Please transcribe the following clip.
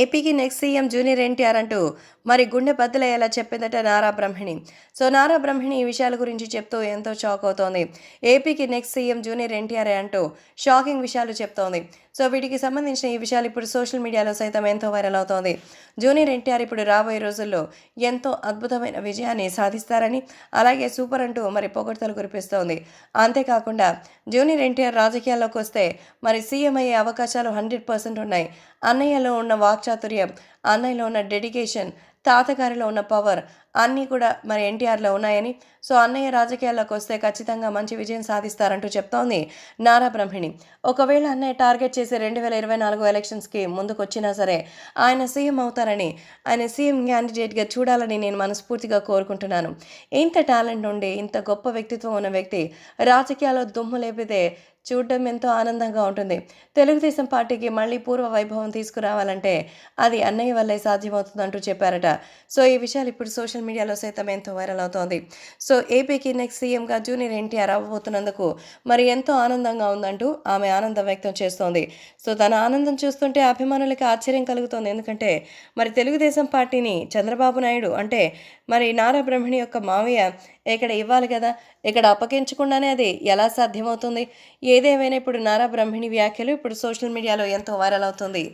ఏపీకి next CM junior NTR అంటూ మరి గుండె బద్దలయ్యేలా చెప్పిందట నారా బ్రహ్మిణి. సో నారా బ్రహ్మిణి ఈ విషయాల గురించి చెప్తూ ఎంతో షాక్ అవుతోంది. ఏపీకి నెక్స్ట్ సీఎం జూనియర్ ఎన్టీఆర్ అంటూ షాకింగ్ విషయాలు చెప్తోంది. సో వీటికి సంబంధించిన ఈ విషయాలు ఇప్పుడు సోషల్ మీడియాలో సైతం ఎంతో వైరల్ అవుతోంది. జూనియర్ ఎన్టీఆర్ ఇప్పుడు రాబోయే రోజుల్లో ఎంతో అద్భుతమైన విజయాన్ని సాధిస్తారని అలాగే సూపర్ అంటూ మరి పొగడ్తలు కురిపిస్తోంది. అంతేకాకుండా జూనియర్ ఎన్టీఆర్ రాజకీయాల్లోకి వస్తే మరి సీఎం అయ్యే అవకాశాలు హండ్రెడ్ పర్సెంట్ ఉన్నాయి. అన్నయ్యలో ఉన్న వాక్చాతుర్యం అన్నయ్యలో ఉన్న డెడికేషన్ తాతగారిలో ఉన్న పవర్ అన్నీ కూడా మరి ఎన్టీఆర్లో ఉన్నాయని. సో అన్నయ్య రాజకీయాల్లోకి వస్తే ఖచ్చితంగా మంచి విజయం సాధిస్తారంటూ చెప్తోంది నారా బ్రహ్మిణి. ఒకవేళ అన్నయ్య టార్గెట్ చేసి రెండు వేల ఇరవై నాలుగు ఎలక్షన్స్కి ముందుకొచ్చినా సరే ఆయన సీఎం అవుతారని ఆయన సీఎం క్యాండిడేట్గా చూడాలని నేను మనస్ఫూర్తిగా కోరుకుంటున్నాను. ఇంత టాలెంట్ ఉండి ఇంత గొప్ప వ్యక్తిత్వం ఉన్న వ్యక్తి రాజకీయాల్లో దుమ్ము లేపితే చూడడం ఎంతో ఆనందంగా ఉంటుంది. తెలుగుదేశం పార్టీకి మళ్ళీ పూర్వ వైభవం తీసుకురావాలంటే అది అన్నయ్య వల్లే సాధ్యమవుతుందంటూ చెప్పారట. సో ఈ విషయాలు ఇప్పుడు సోషల్ మీడియాలో సైతం ఎంతో వైరల్ అవుతోంది. సో ఏపీకి నెక్స్ట్ సీఎంగా జూనియర్ ఎన్టీఆర్ అవ్వబోతున్నందుకు మరి ఎంతో ఆనందంగా ఉందంటూ ఆమె ఆనందం వ్యక్తం చేస్తోంది. సో తన ఆనందం చూస్తుంటే అభిమానులకి ఆశ్చర్యం కలుగుతోంది. ఎందుకంటే మరి తెలుగుదేశం పార్టీని చంద్రబాబు నాయుడు అంటే మరి నారా బ్రహ్మణి యొక్క మావయ్య ఇక్కడ ఇవ్వాలి కదా? ఇక్కడ అప్పగించకుండానే అది ఎలా సాధ్యమవుతుంది? ఏదేమైనా ఇప్పుడు నారా బ్రహ్మిణి వ్యాఖ్యలు ఇప్పుడు సోషల్ మీడియాలో ఎంతో వైరల్ అవుతుంది.